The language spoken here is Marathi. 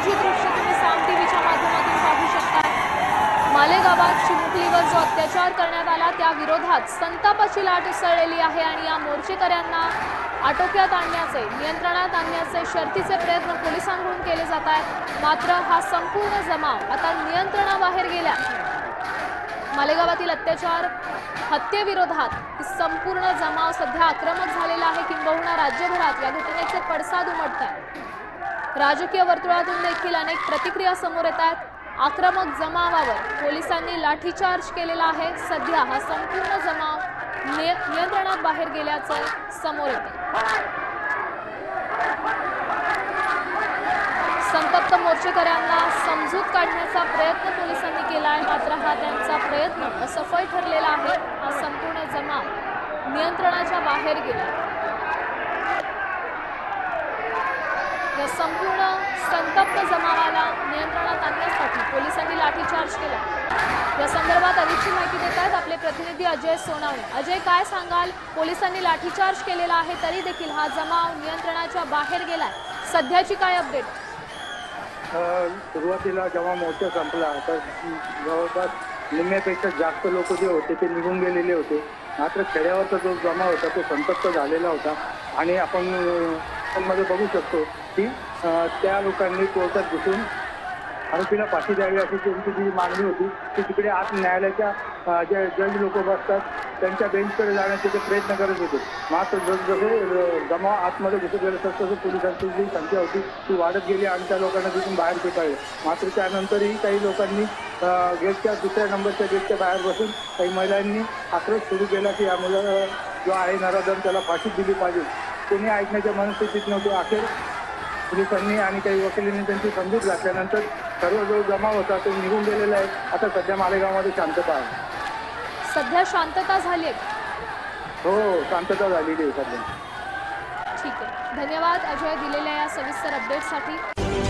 ताजी दृश्य तुम्ही साम टीव्हीच्या माध्यमातून पाहू शकता. मालेगावात चिमुकलीवर जो अत्याचार करण्यात आला त्या विरोधात संतापाची लाट उसळलेली आहे आणि या मोर्चेकऱ्यांना आटोक्यात आणण्याचे नियंत्रणात आणण्याचे शर्तीचे प्रयत्न पोलिसांकडून केले जात आहेत. मात्र हा संपूर्ण जमाव आता नियंत्रणाबाहेर गेला मालेगावातील अत्याचार हत्येविरोधात संपूर्ण जमाव सध्या आक्रमक झालेला आहे. किंबहुना राज्यभरात या घटनेचे पडसाद उमटत आहेत राजकीय वर्तुळातून देखील अनेक प्रतिक्रिया समोर येत आहेत आक्रमक जमावावर पोलिसांनी लाठीचार्ज केलेला आहे. सध्या हा संपूर्ण जमाव निय- नियंत्रणात बाहेर गेल्याचं समोर येते संतप्त मोर्चेकऱ्यांना समजूत काढण्याचा प्रयत्न पोलिसांनी केला आहे मात्र हा त्यांचा प्रयत्न असफल ठरलेला आहे. हा संपूर्ण जमाव नियंत्रणाच्या बाहेर गेला या संपूर्ण संतप्त जमावाला नियंत्रणात आणण्यासाठी पोलिसांनी लाठीचार्ज केला. या संदर्भात अधिकची माहिती देत आहेत आपले प्रतिनिधी अजय सोनावणे. अजय काय सांगाल? पोलिसांनी लाठीचार्ज केलेला आहे तरी देखील हा जमाव नियंत्रणाच्या बाहेर गेलाय. सध्याची काय अपडेट सुरुवातीला जेव्हा मोर्चा संपला तर जवळपास निम्म्यापेक्षा जास्त लोक जे होते ते निघून गेलेले होते. मात्र खेड्यावरचा जो जमा होता तो संतप्त झालेला होता. आणि आपण मध्ये बघू शकतो की त्या लोकांनी कोर्टात घुसून आरोपीला फाशी द्यावी अशी त्यांची जी मागणी होती ती तिकडे आत न्यायालयाच्या जे जज लोक बसतात त्यांच्या बेंचकडे जाण्याचे ते प्रयत्न करत होते. मात्र जसजसे जमा जमाव आतमध्ये घुसत गेलं तसं तसं पोलिसांची जी संख्या होती ती वाढत गेली आणि त्या लोकांना तिथून बाहेर फेकाळले मात्र त्यानंतरही काही लोकांनी गेटच्या दुसऱ्या नंबरच्या गेटच्या बाहेर बसून काही महिलांनी आक्रोश सुरू केला की या मुलाला जो आहे नराधन त्याला फाशी दिली पाहिजे. कोणी ऐकण्याच्या मनस्थितीत नव्हते. अखेर पोलिसांनी आणि काही वकिलांनी त्यांची समजूत घातल्यानंतर सर्व जो जमाव होता तो निघून गेलेला आहे. आता सध्या मालेगावमध्ये शांतता आहे. सध्या शांतता झाली आहे हो शांतता झालेली आहे सध्या. ठीक आहे. धन्यवाद. अजय दिलेल्या या सविस्तर अपडेटसाठी